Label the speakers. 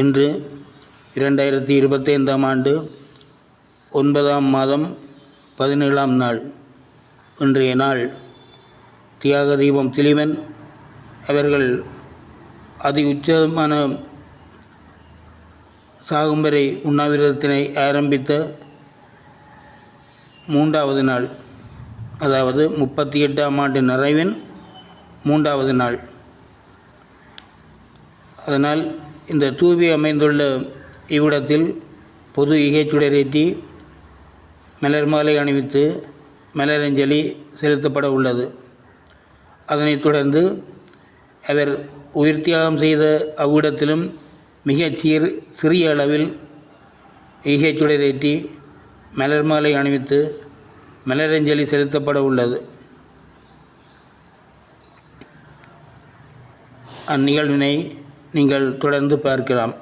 Speaker 1: இன்று இரண்டாயிரத்தி இருபத்தைந்தாம் ஆண்டு ஒன்பதாம் மாதம் பதினேழாம் நாள். இன்றைய நாள் தியாக தீபம் திலீவன் அவர்கள் அதி உச்சமான சாகும்பரை உண்ணாவிரதத்தினை ஆரம்பித்த மூன்றாவது நாள். அதாவது முப்பத்தி எட்டாம் ஆண்டு நிறைவின் மூன்றாவது நாள். அதனால் இந்த தூவி அமைந்துள்ள இவ்விடத்தில் பொது இகைச்சுடரேற்றி மலர் மாலை அணிவித்து மலரஞ்சலி செலுத்தப்பட உள்ளது. அதனைத் தொடர்ந்து அவர் உயிர் தியாகம் செய்த அவ்விடத்திலும் மிகச் சீர் சிறிய அளவில் இகைச்சுடரேற்றி மலர் மாலை அணிவித்து மலரஞ்சலி செலுத்தப்பட உள்ளது. அந்நிகழ்வினை நீங்கள் தொடர்ந்து பார்க்கலாம்.